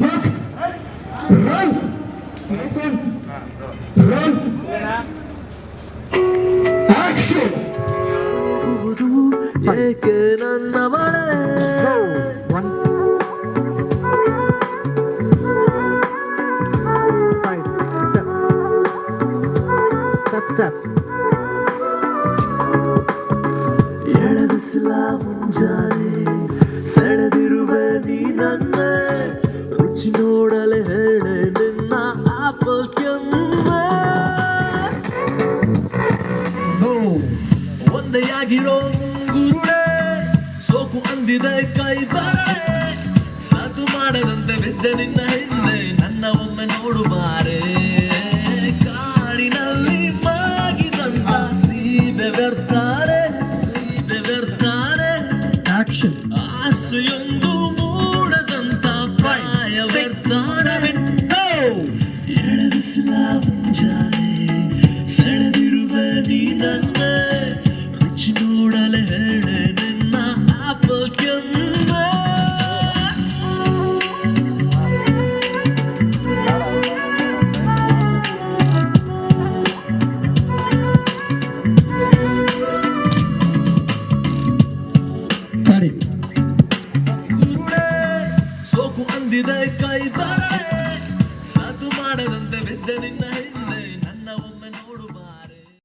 Spark. Run. Action. Run. Action. ஏக்கு நன்னவளே So, run. Five, step. உஞ்சாலே செடதிருவ நீ நன்ன ಒಂದೆಯಾಗಿರೋ ಗುರುಳೆ ಸೋಕು ಅಂದಿದೆ ಕೈ ಬರಳೆ ಸಾಕು ಮಾಡದಂತೆ ಬಿದ್ದ ನಿನ್ನ ಹಿಂದೆ ನನ್ನ ಒಮ್ಮೆ ನೋಡು ಬಾರೆ ಕಾಡಿನಲ್ಲಿ ಮಾಗಿದಂತ ಸೀಬೆ ಬೆರ್ತಾರೆ ಆಸೆಯೊಂದು ಮೂಡದಂತ ಪಾಯ ಬೆರ್ತಾರೆ Did I kay baray then it